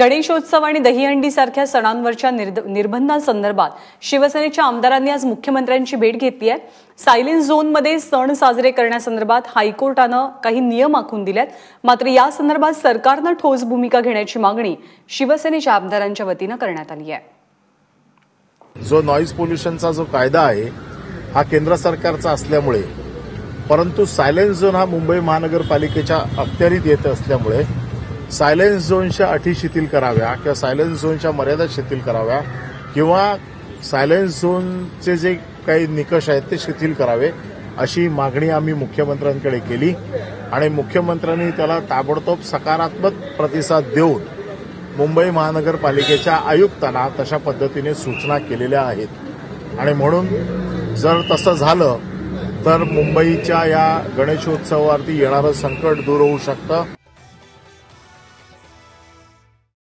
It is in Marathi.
गणेशोत्सव आणि दहीहंडी सारख्या सणांवरच्या निर्द- निर्बंधांसंदर्भात शिवसेनेच्या आमदारांनी आज मुख्यमंत्र्यांची भेट घेतली आहे. सायलेन्स झोनमध्ये सण साजरे करण्यासंदर्भात हायकोर्टानं काही नियम आखून दिलेत. मात्र या संदर्भात सरकारनं ठोस भूमिका घेण्याची मागणी शिवसेनेच्या आमदारांच्या वतीनं करण्यात आली आहे. जो नॉईज पोल्युशनचा जो कायदा आहे हा केंद्र सरकारचा असल्यामुळे परंतु सायलेन्स झोन हा मुंबई महानगरपालिकेच्या अखत्यारीत येत असल्यामुळे सायलेन्स झोनच्या अटी शिथिल कराव्या किंवा सायलेन्स झोनच्या मर्यादा शिथिल कराव्या किंवा सायलेन्स झोनचे जे काही निकष आहेत ते शिथिल करावे अशी मागणी आम्ही मुख्यमंत्र्यांकडे केली. आणि मुख्यमंत्र्यांनी त्याला ताबडतोब सकारात्मक प्रतिसाद देऊन मुंबई महानगरपालिकेच्या आयुक्तांना तशा पद्धतीने सूचना केलेल्या आहेत. आणि म्हणून जर तसं झालं तर मुंबईच्या या गणेशोत्सवावरती येणारं संकट दूर होऊ शकतं.